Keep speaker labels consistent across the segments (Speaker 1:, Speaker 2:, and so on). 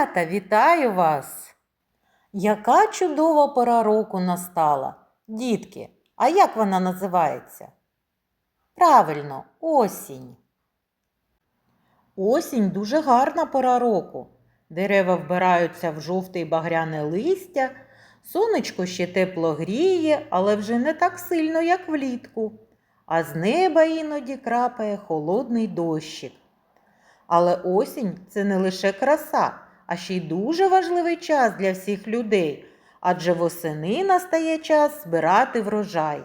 Speaker 1: Малята, вітаю вас! Яка чудова пора року настала. Дітки, а як вона називається? Правильно, осінь. Осінь дуже гарна пора року. Дерева вбираються в жовте й багряне листя, сонечко ще тепло гріє, але вже не так сильно, як влітку, а з неба іноді крапає холодний дощик. Але осінь це не лише краса, а ще й дуже важливий час для всіх людей, адже восени настає час збирати врожай.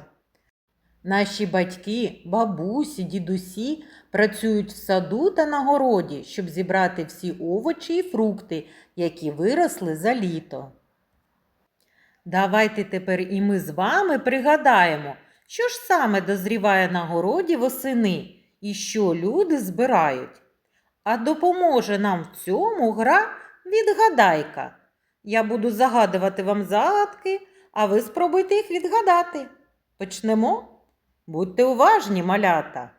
Speaker 1: Наші батьки, бабусі, дідусі працюють в саду та на городі, щоб зібрати всі овочі і фрукти, які виросли за літо. Давайте тепер і ми з вами пригадаємо, що ж саме дозріває на городі восени і що люди збирають. А допоможе нам в цьому гра відгадайка. Я буду загадувати вам загадки, а ви спробуйте їх відгадати. Почнемо? Будьте уважні, малята.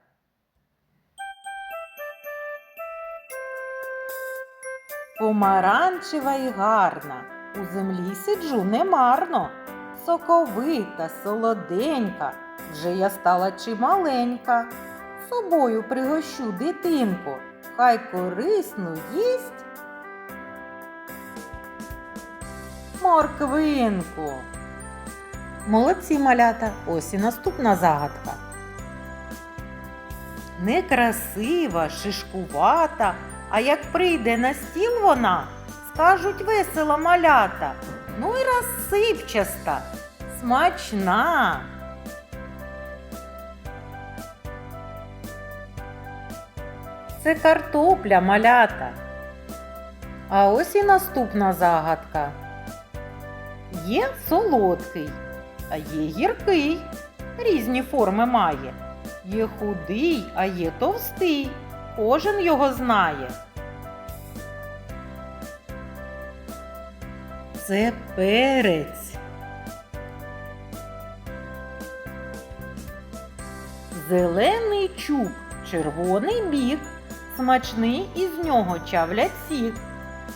Speaker 1: Помаранчева і гарна, у землі сиджу немарно. Соковита, солоденька, вже я стала чималенька. Собою пригощу дитинку, хай корисну їсть морквинку. Молодці малята, ось і наступна загадка. Некрасива, шишкувата, а як прийде на стіл вона, скажуть весело малята, ну й розсипчаста, смачна. Це картопля малята. А ось і наступна загадка. Є солодкий, а є гіркий, різні форми має. Є худий, а є товстий. Кожен його знає. Це перець. Зелений чуб, червоний біг, смачний із нього чавлять сік.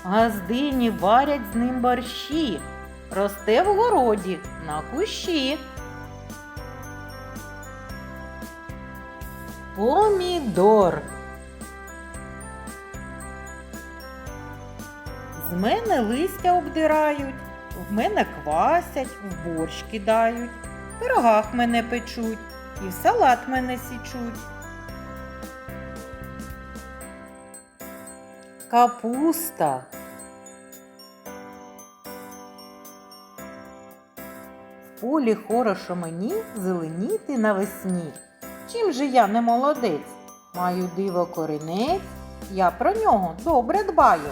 Speaker 1: Газдині варять з ним борщі, росте в городі на кущі. Помідор. З мене листя обдирають, в мене квасять, в борщ кидають, в пирогах мене печуть і в салат мене січуть. Капуста. Полі хорошо мені зеленіти навесні. Чим же я не молодець? Маю диво корінець, я про нього добре дбаю,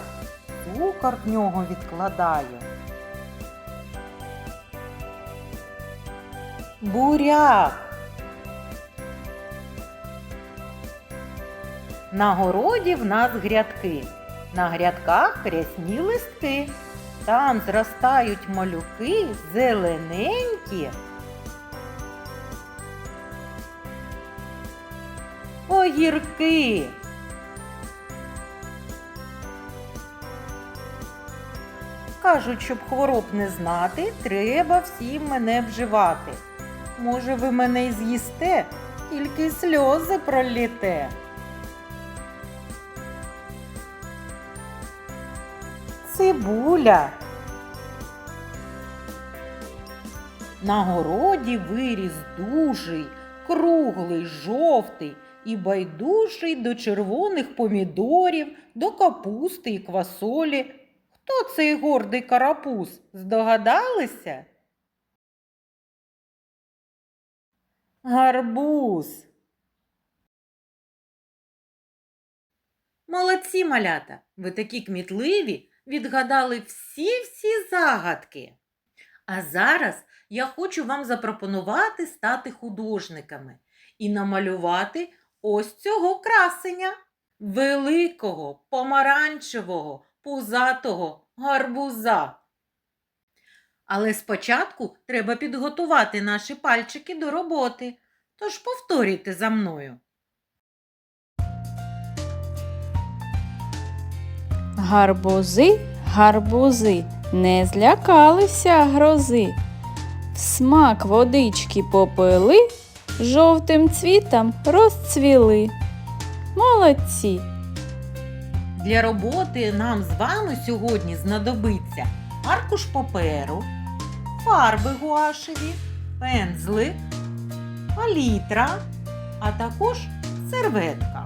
Speaker 1: цукор в нього відкладаю. Буряк. На городі в нас грядки, на грядках рясні листки. Там зростають малюки зелененькі. Огірки. Кажуть, щоб хвороб не знати, треба всім мене вживати. Може, ви мене й з'їсте, тільки сльози проліте. Цибуля. На городі виріс дужий, круглий, жовтий і байдужий до червоних помідорів, до капусти і квасолі. Хто цей гордий карапуз? Здогадалися? Гарбуз. Молодці малята! Ви такі кмітливі, відгадали всі-всі загадки. А зараз я хочу вам запропонувати стати художниками і намалювати ось цього красення великого, помаранчевого, пузатого гарбуза. Але спочатку треба підготувати наші пальчики до роботи. Тож повторюйте за мною.
Speaker 2: Гарбузи, гарбузи, не злякалися грози. В смак водички попили, жовтим цвітом розцвіли. Молодці!
Speaker 1: Для роботи нам з вами сьогодні знадобиться аркуш паперу, фарби гуашеві, пензли, палітра, а також серветка.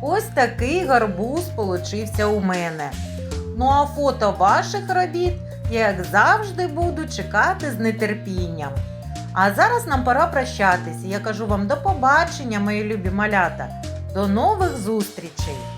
Speaker 1: Ось такий гарбуз получився у мене. Ну а фото ваших робіт, я, як завжди, буду чекати з нетерпінням. А зараз нам пора прощатися. Я кажу вам до побачення, мої любі малята. До нових зустрічей!